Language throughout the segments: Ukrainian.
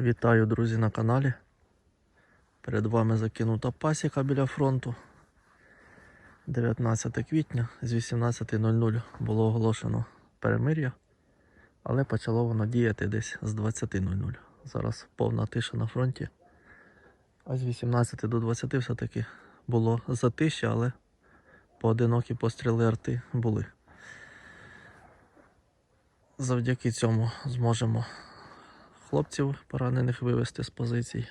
Вітаю, друзі, на каналі. Перед вами закинута пасіка біля фронту. 19 квітня з 18.00 було оголошено перемир'я, але почало воно діяти десь з 20.00. Зараз повна тиша на фронті. А з 18 до 20 все-таки було затище, але поодинокі постріли арти були. Завдяки цьому зможемо хлопців поранених вивести з позицій.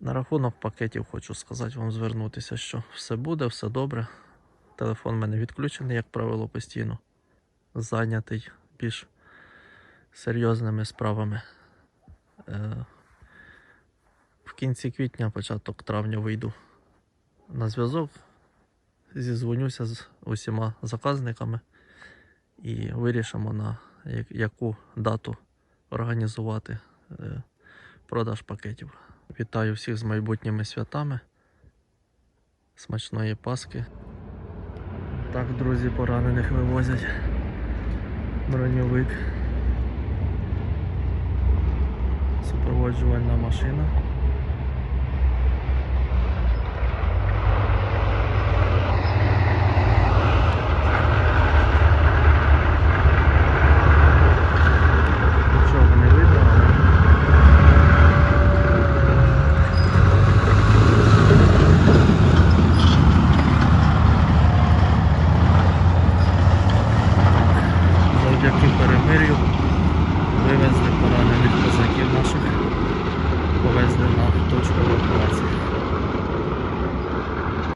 На рахунок пакетів хочу сказати вам звернутися, що все буде, все добре. Телефон в мене відключений, як правило, постійно. Зайнятий більш серйозними справами. Е, в кінці квітня, початок травня вийду на зв'язок, зізвонюся з усіма заказниками і вирішимо на яку дату організувати продаж пакетів. Вітаю всіх з майбутніми святами. Смачної Паски. Так, друзі, поранених вивозять. Броньовик. Супроводжувальна машина. завдяки перемир'ю вивезли поранених.